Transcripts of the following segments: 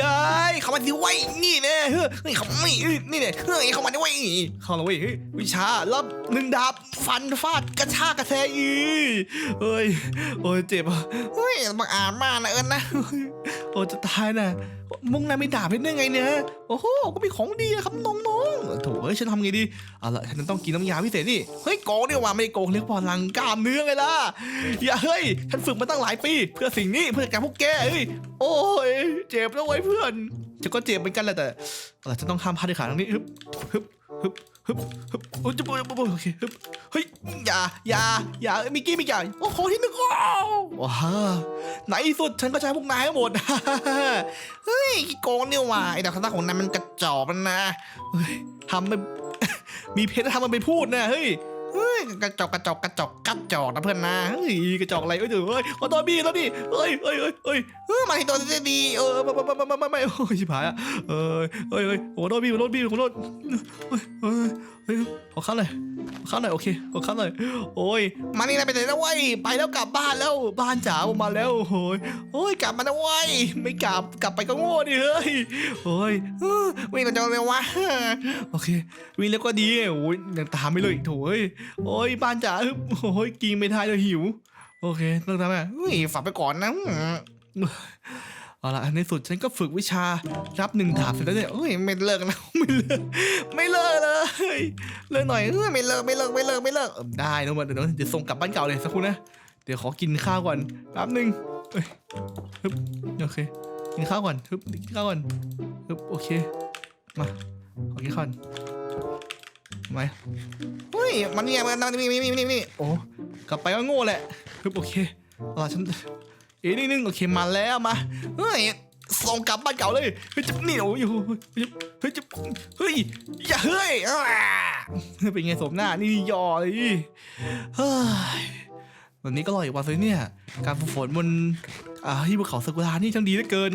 ย้ายเข้ามาดิไว้ยนี่แน่เฮ้ยเฮ้ยเข้ามานี่นี่แน่เฮ้ยเข้ามาดิไว้ยเข้าแล้วเว้ยเฮ้ยวิชารับหนึ่งดาบฟันฟาดกระชากกระแทกอีเฮ้ยโอ้ยเจ็บอะเฮ้ยบังอาจมากนะเอิญนะโอ้จะตายนะมุงนายไม่ด่าบเป็นได้ไงเนี่ยโอ้โหก็มีของดีอะครับน้องๆโถ่เฮ้ยฉันทำไงดีเอาละฉันต้องกินน้ำยาพิเศษนี่เฮ้ยโกงดีกว่าไม่โกงเรียกพลังกล้ามเนื้อไงล่ะอย่าเฮ้ยฉันฝึกมาตั้งหลายปี เพื่อสิ่งนี้เพื่อแกพวกแกเฮ้ยโอ้ยเจ็บแล้วเว้เพื่อนจะก็เจ็บเหมือนกันแหละแต่เราจะต้องข้ามพาดด้วยขาตรงนี้ฮึบฮึบ ฮึบฮึบฮึบโอ้ยจะโอ้ยโอเคฮึบเฮ้ยอย่าอย่าอย่ามิกกี้มิกกี้โอ้โหที่หนึ่งโอ้ว้าไหนสุดฉันก็ใช้พวกนายหมดเฮ้ยกี่โกงเนี่ยว่ะไอ้ดาบคาถาของนายมันกระจอกมันนะเฮ้ยทำมันมีเพชรทำมันไปพูดนะเฮ้ย เฮ้ยกระจอกกระจอกกระจอกกระจอกนะเพื่อนนะเฮ้ยกระจอกอะไรเอ้ยเฮ้ยขอตัวบี้แล้วพี่เฮ้ยเฮ้ยเฮ้ยเฮ้ยเฮ้ยมาที่ตัวจะดีเออไม่ไม่ไม่ไม่ไม่ไม่โอ้ยชิบหายอะเออเฮ้ยเฮ้ยโอโดนบี้โดนบี้โดนเฮ้ยเฮ้ยเฮ้ยขอข้าหน่อยขอข้าหน่อยโอเคขอข้าหน่อยโอ้ยมานี่นะไปไหนแล้วเว้ยไปแล้วกลับบ้านแล้วบ้านจ๋าผมมาแล้วโอ้ยโอ้ยกลับมาแล้วเว้ยไม่กลับกลับไปก็โง่ดิเฮ้ยโอ้ยวิ่งกันจังเลยวะโอเควิ่งแล้วก็ดีโอ้ยยังตามไม่เลยอีกโถเอ้ยโอ้ยบ้านจ๋าโอ้ยกินไม่ทันเลยหิว โอเคต้องทำไงเฮ้ยฝากไปก่อนนะ เอาละในสุดฉันก็ฝึกวิชารับหนึ่งดาบเสร็จแล้วเนี่ยโอ้ยไม่เลิกนะไม่เลิกไม่เลิกเลยเลิกหน่อยเอ้ยไม่เลิกไม่เลิกไม่เลิกไม่เลิกได้นะมันเดี๋ยวเดี๋ยวส่งกลับบ้านเก่าเลยสักครู่นะเดี๋ยวขอกินข้าวก่อนแป๊บหนึ่งเอ้ยฮึบโอเคกินข้าวก่อนฮึบกินข้าวก่อนฮึบโอเคมาขอกินข้าวก่อนมเฮ้ยมันเนี่ยมันมันมีมีมีมีมีโอ้กลับไปก็โง่แหละฮึบโอเคเอาล่ะฉัน เอีกนิดนึงโอเคมาแล้วมาเฮ้ยส่งกลับบ้านเก่าเลยเฮ้ยจะนี่โอ้ยเฮ้ยจะเฮ้ยอย่าเฮ้ยอ่าเป็นไงสมหน้านี่ยอเลยเฮ้ยวันนี้ก็รออีกวันเลยเนี่ย การฝึกฝนบนอ่าที่ภูเขาซากุระนี่ช่างดีเหลือเกิน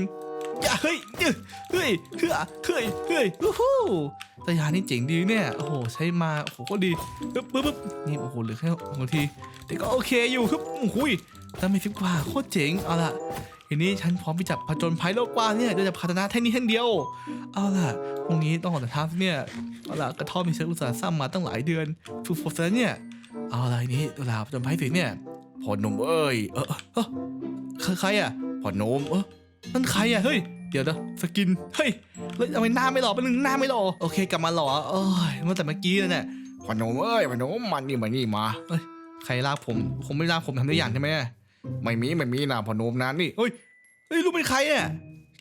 อย่าเฮ้ยเฮ้ยเฮ้ยเฮ้ยเฮ้ยเฮ้ยวู้ฮู้ตัวยานี่เจ๋งดีเนี่ยโอ้โหใช้มาโอ้โหก็ดีปึ๊บปึ๊บปึ๊บนี่โอ้โหเหลือแค่บางทีแต่ก็โอเคอยู่ครับโอ้ย ถ้ามีสิบกว่าโคตรเจ๋งเอาล่ะทีนี้ฉันพร้อมที่จะผจญภัยโลกกว้างเนี่ยโดยจะพัฒนาแท่นี้แท่เดียว เอาล่ะพรุ่งนี้ต้องออกจากทัพเนี่ย เอาล่ะกระท่อมมีฉันอุตสาห์สร้างมาตั้งหลายเดือนฝึกฝนแล้วเนี่ย เอาล่ะทีนี้เวลาผจญภัยถึงเนี่ยพอหนุ่มเอ้ย เออเออใครอะพอหนุ่มเออนั่นใครอะเฮ้ยเดี๋ยวนะสกิน เฮ้ยแล้วทำไมหน้าไม่หล่อเป็นหนึ่งหน้าไม่หล่อโอเคกลับมาหล่อเอ้ยเมื่อแต่เมื่อกี้เลยเนี่ยพนมเอ้ยพนมมันนี่มานี่มา ใครลากผมผมไม่ลากผมทำได้อย่างใช่ไหมไม่มีไม่มีนะพนมนะนี่เฮ้ยเฮ้ยรู้เป็นใครอะ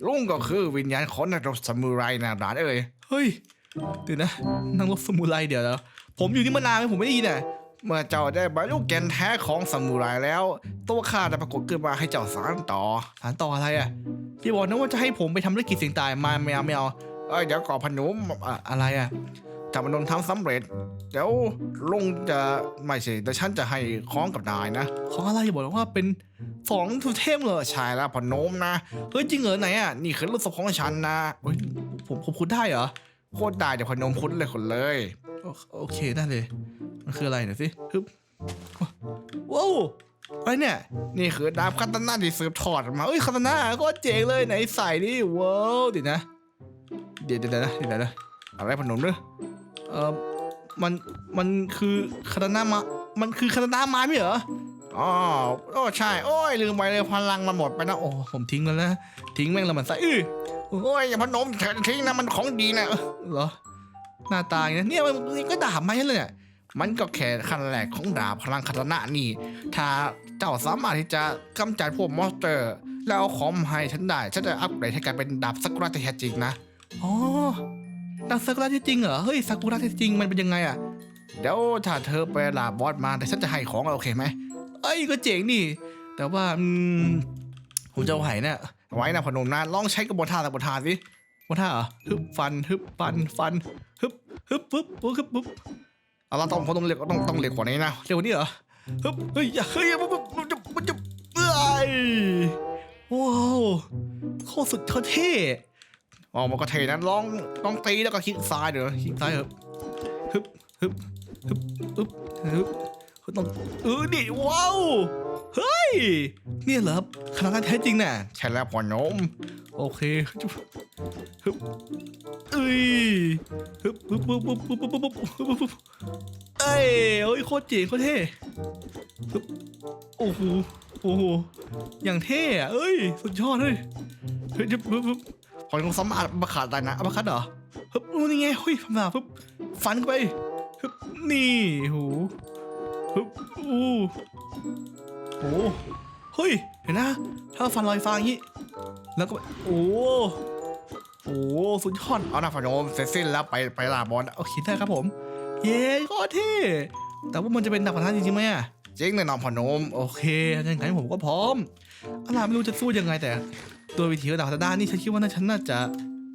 ลุงก็คือวิญญาณของนักรบซามูไรนะหลานเอ้ยเฮ้ยเดี๋ยวนะนั่งรถสมุไรเดี๋ยวแล้วผมอยู่นี่มานานไหมผมไม่ได้ยินอะเมื่อเจ้าได้บรรลุแก่นแท้ของซามูไรแล้ว ตัวข้าจะปรากฏขึ้นมาให้เจ้าสารต่อสารต่ออะไรอะที่บอกนะว่าจะให้ผมไปทำธุรกิจเสียงตายมาไม่เอาไม่เอาเอ้ยเดี๋ยวก่อนพนมอะไรอะ ถ้าพนมทำสำเร็จเดี๋ยวลุงจะไม่ใช่แต่ฉันจะให้ของกับนายนะของอะไรอย่าบอกนะว่าเป็นสองทูเทมเลยใช่แล้วพนมนะเฮ้ยจริงเหรอไหนอะนี่คือลูกศพของฉันนะเฮ้ยผมผมคุณได้เหรอโคตรได้เดี๋ยวพนมคุ้นเลยคนเลยโอโอเคได้เลย มันคืออะไรหน่อยสิฮึบว้าวอะไรเนี่ย นี่คือดาบคัตตานาที่สืบทอดมาเอ้ยคาตาน่าก็เจ๋งเลยไหนใส่ดิว้าวเดี๋ยวนะ เดี๋ยวเดี๋ยวนะเดี๋ยวนะ อะไรพนมเนอะเออมันมันคือคาตาน่ามามันคือคาตาน่าไม้ไม่เหรออ๋อโอ้ใช่ โอ้ยลืมไปเลยพลังมันหมดไปนะโอ้โอ้ผมทิ้งแล้วนะทิ้งแม่งแล้วมันใส่อื้อโอ้ยอย่าพนมทิ้งนะมันของดีนะเหรอหน้าตาอย่างนี้เนี่ยมันนี่ก็ดาบไม้เลยเนี่ยมันก็แค่ขั้นแรกของดาบพลังคาตานะนี่ ถ้าเจ้าสามารถที่จะกำจัดพวกมอนสเตอร์ แล้วเอาของมาให้ฉันได้ ฉันจะอัปเกรดให้กลายเป็นดาบสักุระที่แท้จริงนะ อ๋อ ดาบซากุระที่จริงเหรอ เฮ้ยซากุระที่จริงมันเป็นยังไงอะเดี๋ยวถ้าเธอไปลาบอสมาแต่ฉันจะให้ของโอเคไหมเอ้ยก็เจ๋งนี่ แต่ว่าอืมผมจะเอาไหเนี่ยไว้นะพนมนะลองใช้กระบวนท่าสักบท่าสิว่าท่าเหรอฮึบฟันฮึบฟันฟันฮึบฮึบปึ๊บปึ๊บฮึบปึ๊บเอาละต้องพนมเร็วต้องต้องเร็วกว่านี้นะเร็วกว่านี้เหรอฮึบเฮ้ยเฮ้ยมันมันจะมันจะเอ้ยว้าวโคตรสุดเท่ อ๋อมันก็เทนั้นลองลองตีแล้วก็คิกซ้ายเดี๋ยวคิกซ้ายเถอะฮึบฮึบฮึบฮึบฮึบต้องเออดิว้าวเฮ้ยนี่เหรอครับขนาดนแท้จริงน่ะใช่แล้วพ่อนมโอเคฮึบเอ้ยฮึบฮึบฮึบฮึบฮึบฮึบฮึบเอ้ยเอ้ยโคตรเจ๋งโคตรเท่ฮึบโอ้โหโอ้โหอย่างเท่อะเอ้ยสุดยอดเลยเฮ้ยจุ๊บฮึบ ฮึบพ่อหนมสามารถมาขาดได้นะอัปคัดเหรอฮึบอู้นี่ไงเฮ้ยฟันดาบฮึบฟันเข้าไปฮึบนี่หูฮึบอู้โอ้เฮ้ยเห็นนะ ถ้าฟันลอยฟ้าอย่างนี้ แล้วก็โอ้โอ้สุดยอดเอานะพ่อหนมเสร็จสิ้นแล้วไปไปลาบอลโอเคได้ครับผม เย้ก็เท่แต่ว่ามันจะเป็นดาบพันธะจริงๆไหมอะจริงแน่นอนพ่อหนม โอเคงั้นงั้นผมก็พร้อมอะไรไม่รู้จะสู้ยังไงแต่ ตัววิธีระดับพันธะนี่ฉันคิดว่าน่าฉันน่าจะ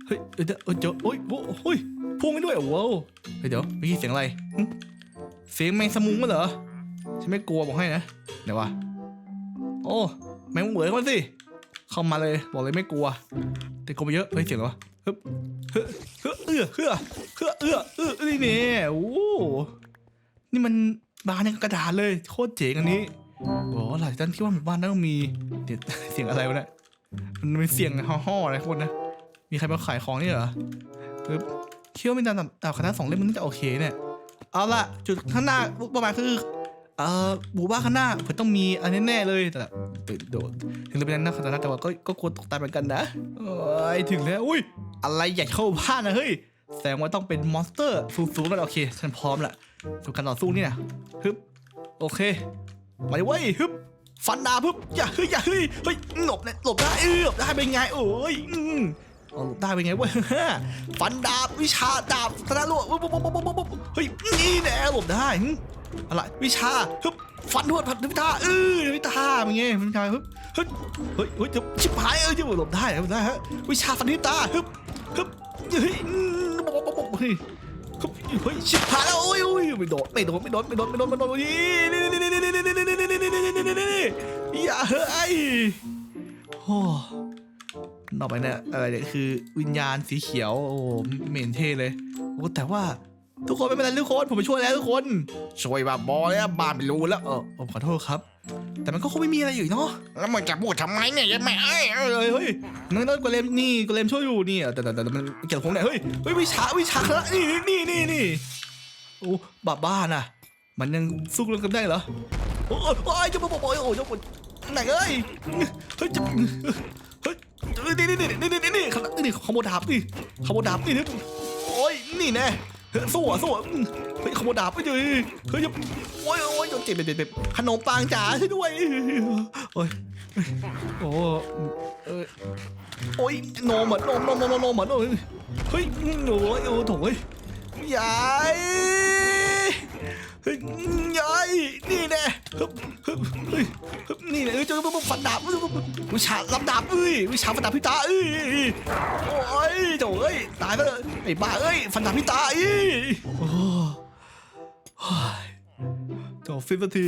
เฮ้ยเดี๋ยวเดี๋ยวเดี๋ยวโอ้ยโอ้โอ้ยพุ่งไปด้วยโอ้โหเฮ้ยเดี๋ยวเมื่อกี้เสียงอะไรเสียงแมงสมุงมั้เหรอฉันไม่กลัวบอกให้นะเดี๋ยววะโอ้แมงเหวยมันสิเข้ามาเลยบอกเลยไม่กลัว แต่กลัวไปเยอะเฮ้ยเสียงอะไรวะฮึบเฮ้อเฮ้อเอื้อเฮ้อเฮ้อเอื้อเอื้อนี่เนี่ยโอ้นี่มันบานยังกระดาษเลยโคตรเจ๋งอันนี้โอ้หลายท่านคิดว่าหมู่บ้านนั้นต้องมีเดี๋ยวเสียงอะไรวะเนี่ย มันเป็นเสียงห่อๆอะไรพวกนะ มีใครมาขายของนี่เหรอปึ๊บคิดว่ามีดาบดาบคณะสองเล่มมันน่าจะโอเคเนี่ย เอาละจุดข้างหน้าประมาณคือเอ่อหมู่บ้าข้างหน้าเผื่อต้องมีอันแน่เลยแต่โดดถึงจะเป็นนักคณะแต่ว่าก็ก็กลัวตกตายเหมือนกันนะโอ้ยถึงแล้วอุ้ยอะไรใหญ่เข้าบ้านนะเฮ้ยแสดงว่าต้องเป็นมอนสเตอร์สูงๆแล้วโอเคฉันพร้อมละสู่การต่อสู้นี่นะฮึบโอเคมาดิเว้ยฮึบ ฟันดาปุ๊บอย่าเฮ้ยอย่าเฮ้ยเฮ้ยหลบเนี่ยหลบได้เออหลบได้ไปไงโอ้ยอืมหลบได้ไปไงเว้ยฟันดาบวิชาดาบธนาลวกปุ๊บปุ๊บปุ๊บปุ๊บเฮ้ยนี่แน่หลบได้อะไรวิชาฮึบฟันทวดพันธมิตาเออมิตาเป็นไงมันกตาฮึบเฮ้ยเฮ้ยเฮ้ยชิบหายเออจะหลบได้หลบได้ฮะวิชาฟันธมิตาฮึบฮึบเฮ้ยปุ๊บปุ๊บปุ๊บเฮ้ยเฮ้ยชิบหายแล้วโอ้ยโอ้ยไม่โดนไม่โดนไม่โดนไม่โดนไม่โดนไม่โดนนี่นี่นี่นี่ อย่าเฮ้ยโอ้ต่อไปเนี่ยอะไรเนี่ยคือวิญญาณสีเขียว โอ้เหม็นเท่เลยโอ้แต่ว่าทุกคนไม่เป็นไรทุกคนผมไปช่วยแล้วทุกคน ช่วยบาบอแล้วบ้าไม่รู้แล้วเออผมขอโทษครับ แต่มันก็คงไม่มีอะไรอยู่เนาะแล้วมึงจะพูดทำไมเนี่ยยังไม่เอ้ยเอ้ยเฮ้ยน้องน้องกเลมนี่กเลมช่วยอยู่นี่แต่แต่แต่มันเกี่ยวกับผมเนี่ยเฮ้ยเฮ้ยวิชาวิชาละนี่นี่นี่นี่โอ้บ้าบ้าน่ะ มันยังสู้กันได้เหรอโอ้ยจะมาบอกโอ้ยจะมา หนังเอ้ยเฮ้ยจะเฮ้ยนี่นี่นี่นี่นี่นี่นี่ขโมดาบนี่ขโมดาบนี่โอ้ยนี่แน่สู้อะสู้อะเฮ้ยขโมดาบไปเลยเฮ้ยโอ้ยโอ้ยเจ็บเจ็บเจ็บขนมปังจ๋าช่วยด้วยโอ้ยโอ้เออโอ้ยโนเหมือนนโนมโนมโนมเหมือนโอ้ยเฮ้ยโอ้ยโอ้โถยยาย ยายนี่แน่เฮ้ยนี่แน่เออเจอปุ๊บฟันดาบวิชาลำดาบเอ้ยวิชาฟันดาบพิตาเอ้ยโอ้ยโถเอ้ยตายไปเลยไอ้บ้าเอ้ยฟันดาบพิตาเอ้ยโอ้ยจบสิ้นสักที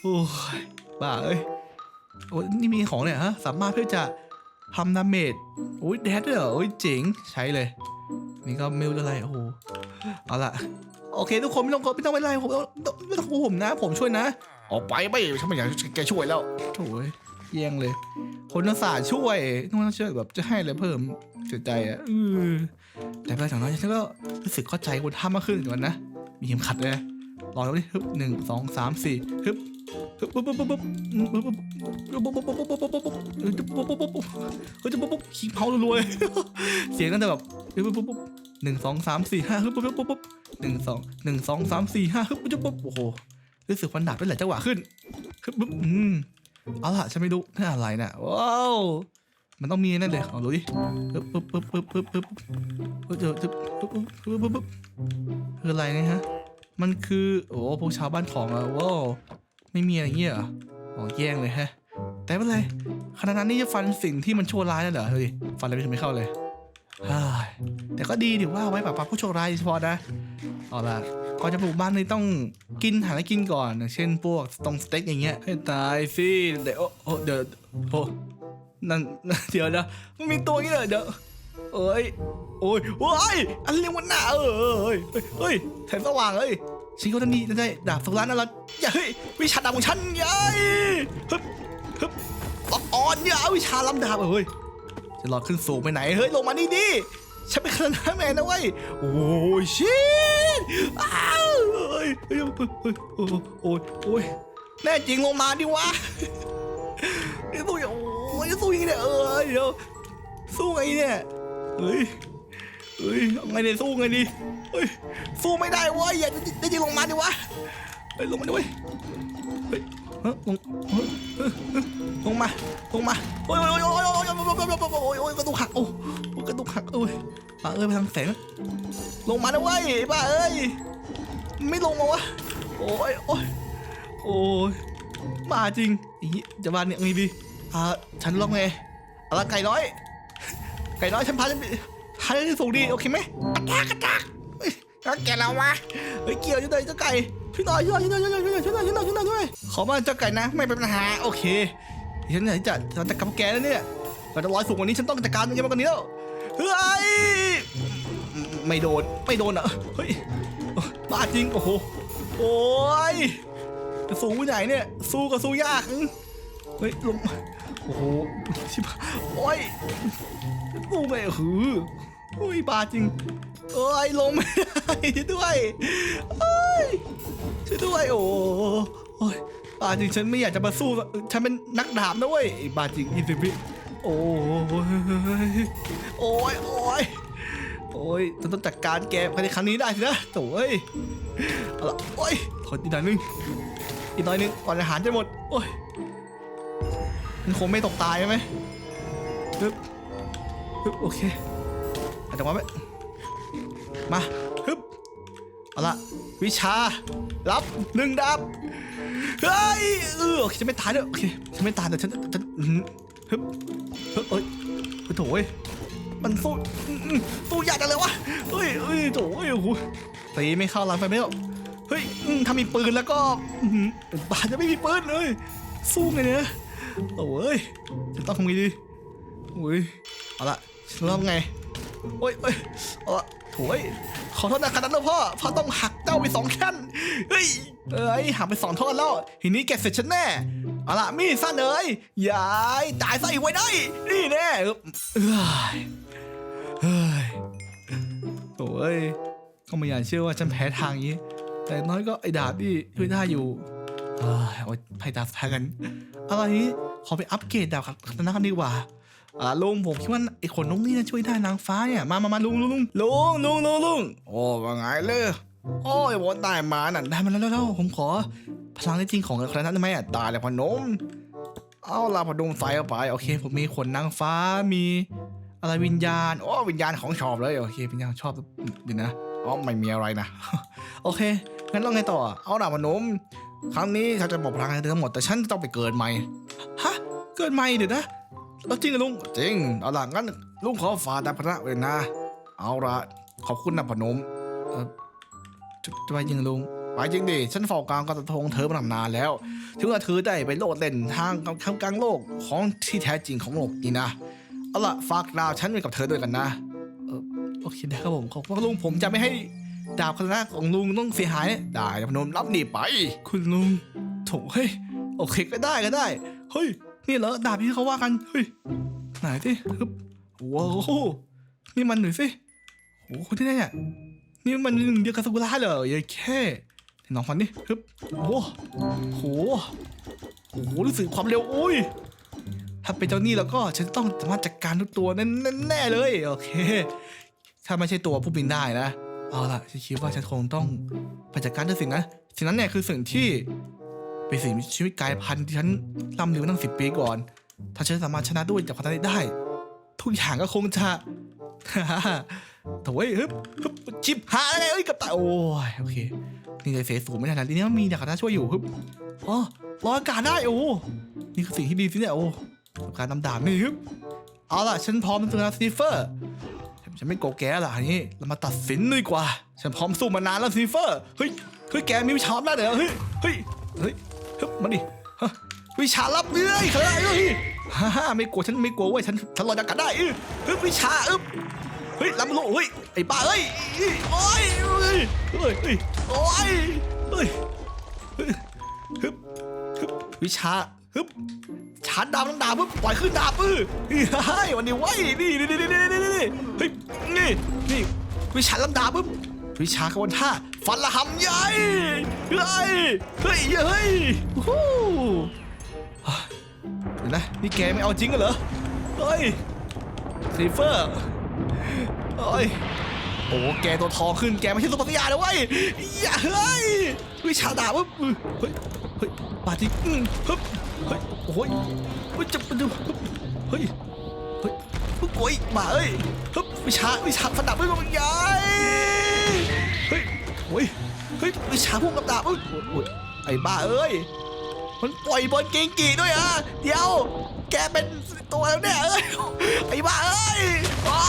โอ้ยบ้าเอ้ยโอ้ยนี่มีของเนี่ยฮะสามารถเพื่อจะทำดาเมจโอ้ยแดดด้วยเหรอโอ้ยเจ๋งใช้เลย นี่ก็ไม่รู้อะไรโอ้โหเอาละ โอเค ทุกคนไม่ต้องไม่ต้องเป็นไรผมไม่ต้องกลัวผมนะ ผมช่วยนะออกไปไม่ฉันไม่อยากแกช่วยแล้วโถ่ยแย่งเลย คนนักศาสตร์ช่วยต้องมาช่วยแบบจะให้อะไรเพิ่มเสียใจอะเออแต่ไปจากนั้นฉันก็รู้สึกเข้าใจคนท่ามากขึ้นก่อนนะ มีเข็มขัดเลยลองดูดิฮึบหนึ่งสองสามสี่ฮึบฮึบปุ๊บปุ๊บปุ๊บปุ๊บปุ๊บปุ๊บปุ๊บปุ๊บปุ๊บปุ๊บปุ๊บปุ๊บปุ๊บปุ๊บปุ๊บปุ๊บปุ๊บปุ๊บเฮ้ยจะปุ๊บปุ๊บขี้เผารวยๆเสียงกันแต่แบบปุ๊บปุ๊บปุ๊บหนึ่งสองสามสี่ห้าฮึบปุ๊บปุ๊บปุ๊บปุ๊บ หนึ่งสองหนึ่งสองสามสี่ห้าฮึบปุ๊บปุ๊บโอ้โหรู้สึกฟันดาบเป็นหลายจังหวะขึ้นฮึบปุ๊บอืมเอาล่ะฉันไม่รู้นั่อะไรน่ะว้าวมันต้องมีแน่เลยเอาดูดิปึ๊บปึ๊บปึ๊บปึ๊บปึ๊บปึ๊บปึ๊บปึ๊บปึ๊บปึ๊บปึ๊บปึ๊บคืออะไรเนะฮะ มันคือโอ้พวกชาวบ้านของอะว้าวไม่มีอะไรเงี้ยหรออ๋อแย่งเลยฮะ แต่ไม่เป็นไรขนาดนั้นนี่จะฟันสิ่งที่มันชั่วร้ายนั่นเหรอเฮ้ยฟันอะไรไม่ถึงไม่เข้าเลยเฮ้ยแต่ก็ดีถือว่าไว้ปราบปรามผู้ชั่วร้ายเฉพาะนะ เอาล่ะก่อนจะปลูกบ้านนี่ต้องกินหาอะไรกินก่อนอย่างเช่นพวกตรงสเต็กอย่างเงี้ยให้ตายสิเดี๋ยวโอ้เดี๋ยวโอ้นั่นเดี๋ยวนะมันมีตัวอย่างงี้เหรอเดี๋ยวเอ้ยโอ้ยโอ้ยอันเรียกว่าหน้าเอ้ยเฮ้ยแสงสว่างเอ้ยฉันก็จะนี่จะได้ดาบสกุระนั่นละอย่าเฮ้ยวิชาดาบของฉันยัยฮึบฮึบล็อกอนอย่าวิชาล้ำดาบเฮ้ยจะรอขึ้นสูงไปไหนเฮ้ยลงมานี่ดิ ฉันเป็นคณะแมนนะเว้ย โอ้ยชิตอ้าวเฮ้ยเฮ้ยเฮ้ยโอ้ยโอ้ยโอ้ยแน่จริงลงมาดิวะไอ้สู้อย่างโอ้ยสู้ยังไงเนี่ยเออเดี๋ยวสู้ไงเนี่ยเฮ้ยเฮ้ยเอาไงเนี่ยสู้ไงดีเฮ้ยสู้ไม่ได้เว้ยอย่าได้จริงลงมาดิวะ ฮ้ยลงมาดิเว้ยเฮ้ยเฮ้ยลงเฮ้ยเฮ้ยเฮ้ยลงมาลงมาโอ้ยโอ้ยโอ้ยโอ้ยโอ้ยโอ้ยโอ้ยโอ้ยโอ้ยโอ้ยกระดูกหักโอ้ยกระดูกหักเอ้ยป้าเอ้ยไปทางแสงลงมานะเว้ยป้าเอ้ยไม่ลงมาวะโอ้ยโอ้ยโอ้ยมาจริงอีจะมาเนี่ยไงดีอ่าฉันลองไงเอาละไก่น้อยไก่น้อยฉันพาฉันไปพาฉันไปสูงดีโอเคไหมกระตากกระตากเฮ้ยแล้วแกเราวะเฮ้ยเกี่ยวช่ยหน่อยเจ้าไก่ ช่วยหน่อยช่วยหน่อยช่วยหน่อยช่วยหน่อยช่วยหน่อยช่วยหน่อยช่วยหน่อยขอบ้านเจ้าไก่นะ ไม่เป็นปัญหาโอเคฉันอยากจะจะจะการแกแล้วเนี่ยกว่าจะลอยสูงกว่านี้ฉันต้องจัดการยังไงกันนี้แล้วเฮ้ยไม่โดนไม่โดนอะเฮ้ยบ้าจริงโอ้โหโอ้ยจะสูงไปไหนเนี่ยสู้ก็สู้ยากเฮ้ยลงโอ้โหชิบโอ้ยสู้ไม่หือเฮ้ยบ้าจริงโอ้ยลงไม่ได้ด้วยเอ้ย ช่วยด้วยโอ้โอ้ยบาจริงฉันไม่อยากจะมาสู้ ฉันเป็นนักดาบนะเว้ยไอ้บาจริงยี่สิบวิโอ้ยโอ้ยโอ้ยโอ้ยฉันต้องจัดการแกภายในครั้งนี้ได้สินะโถ่เอ้ยเอาละโอ้ยขออีกหน่อยนึงอีกหน่อยนึงก่อนอาหารจะหมดโอ้ยมันคงไม่ตกตายใช่ไหมปึ๊บฮึบโอเคอาจจะว่าไหมมา เอาละวิชา รับหนึ่งดาบเฮ้ยเออโอเคฉันไม่ตายด้วยโอเคฉันไม่ตายแต่ฉันฉันฮึบฮึบเอ้ยเฮ้ยโถ่เว้ยมันสู้สู้ยากจังเลยวะเฮ้ยเฮ้ยโถ่เว้ยโอ้โหตีไม่เข้าหลังไปไม่เอาเฮ้ยถ้ามีปืนแล้วก็บาดจะไม่มีปืนเลยสู้ไงเนี่ยโอ้ยจะต้องทำไงดีโอ้ยเอาละฉันเริ่มไงโอ้ยโอ้ยเอาละ โถ่ยขอโทษนะขนาดนั้นะพ่อพ่อต้องหักเจ้าไปสองขั้นเฮ้ยเอ้ยหักไปสองท่อนแล้วทีนี้แกเสร็จฉันแน่เอาละมีดสั้นเอ้ยยายตายซะอีกไว้ได้ นี่แน่เอ้ยเฮ้ยโอ้ยก็ไม่อยากเชื่อว่าฉันแพ้ทางนี้ แต่น้อยก็ไอ้ดาบนี่ช่วยได้อยู่เฮ้ยเอาไพ่ดาบแพ้กันอะไรนี้ขอไปอัปเกรดดาบคัตนะกันดีกว่า อ่าลุงผมคิดว่าไอ้ขนนกนี่นะช่วยได้นางฟ้าเนี่ยมามามาลุงลุงลุงลุงลุงลุงลุงโอ้ว่าไงเลยโอ้ยวันได้มาน่ะได้มาแล้วแล้วผมขอ พลังได้จริงของคณะนั้นได้ไหมอะตายแล้วพนม เอาละพนมไฟเอาไปโอเค ผมมีขนนางฟ้ามีอะไรวิญญาณโอ้วิญญาณของชอบเลยโอเควิญญาณชอบเดียวนะอ๋อไม่มีอะไรนะ โอเค งั้นเราไงต่อ เอาล่ะพนม ครั้งนี้ฉันจะบอกพลังให้เธอทั้งหมดแต่ฉันต้องไปเกิดใหม่ ฮะ เกิดใหม่เดี๋ยวนะ แล้วจริงเหรอลุงจริงเอาล่ะงั้น ลุงขอฝากดาบพระเลยนะ เอาละขอบคุณนะพนมเออจะจะไปจริงเหรอลุงไปจริงดิฉันเฝ้ากลางกระทงเธอมานานแล้วถึงว่าเธอได้ไปโลดเล่นทางทางกลางโลกของที่แท้จริงของโลกนี่นะเอาล่ะฝากดาบฉันไว้กับเธอด้วยกันนะเออโอเคได้ครับผมขอบคุณลุงผมจะไม่ให้ดาบคณะของลุงต้องเสียหายได้นะพนมรับนี่ไป คุณลุงโถเฮ้ยโอเคก็ได้ก็ได้เฮ้ย นี่เหรอดาบที่เขาว่ากันเฮ้ยไหนสิฮึบว้าวนี่มันหน่อยสิโอ้คนที่ไหนเนี่ยนี่มันหนึ่งเดียวกับสกุล่าเหรอยัยแค่ไหนลองฟันดิฮึบโอ้โหโอ้โหรู้สึกความเร็วโอ้ยถ้าเป็นเจ้านี่แล้วก็ฉันต้องสามารถจัดการทุกตัวแน่แน่เลยโอเค ถ้าไม่ใช่ตัวผู้บินได้นะเอาล่ะฉันคิดว่าฉันคงต้องไปจัดการด้วยสิ่งนั้นสิ่งนั้นเนี่ยคือสิ่งที่ เป็นสิ่งมีชีวิตกายพันธุ์ที่ฉันล่ำเลือมาตั้งสิบปีก่อน ถ้าฉันสามารถชนะด้วยจากพันธะนี้ได้ ทุกอย่างก็คงจะ โถ่เอ้ยฮึบฮึบจิบหาอะไรเอ้ยกับตายโอ้ยโอเค นี่เลยเสียสูงไม่ได้นะทีนี้มันมีดาบคาถาช่วยอยู่ฮึบอ๋อรออากาศได้โอ้นี่คือสิ่งที่ดีสิเนี่ยโอ้กับการนำดาบนี่ฮึบเอาล่ะฉันพร้อมเป็นตัวสตีเฟอร์ฉันไม่โกแกล่ะทีนี้เรามาตัดสินดีกว่า ฉันพร้อมสู้มานานแล้วสตีเฟอร์เฮ้ยเฮ้ยแกมีวิชาอำนาจเหรอเฮ้ยเฮ้ยเฮ้ย ฮึบมาดิฮะวิชาลับเอ้ยเขาด้เอ้ยฮ่าฮ่าไม่กลัวฉันไม่กลัวเว้ยฉันฉันรอดอากาศได้เออเฮ้ยวิชาเฮ้ยลำโลเฮ้ยไอ้บ้าเอ้ยเอ้ยโอ้ยเอ้ยเอ้ยเอ้ยโอ้ยเฮ้ยเฮ้ยฮึบฮึบวิชาฮึบชาร์จดาบทั้งดาบปึ๊บปล่อยขึ้นดาบปื้อเฮ้ยวันนี้ไว้นี่นี่นี่นี่นี่นี่เฮ้ยนี่นี่วิชาลังดาบปึ๊บ วิชากระบวนท่าฟันละหำใหญ่เฮ้ยเฮ้ยเฮ้ยโอ้โหเดี๋ยวนะนี่แกไม่เอาจริงกันเหรอเฮ้ยซีเฟอร์เฮ้ยโอ้แกตัวทองขึ้นแกไม่ใช่ตัวปัญญานะเว้ยอย่าเฮ้ยวิชาดาบเฮ้ยเฮ้ยปาทิอืมฮึบเฮ้ยโอ้ยเฮ้ยจะมาดูฮึบเฮ้ยเฮ้ยฮึบโอ้ยมาเอ้ยฮึบวิชาวิชาฟันดาบไม่ปัญญา เฮ้ยโอ้ยเฮ้ยวิชาพุ่งกับดาบเอ้ยโอ้ยไอ้บ้าเอ้ย มันปล่อยบอลเกงกีด้วยอะ เดี๋ยว แกเป็นตัวแล้วเนี่ยเอ้ย ไอ้บ้าเอ้ยอ้า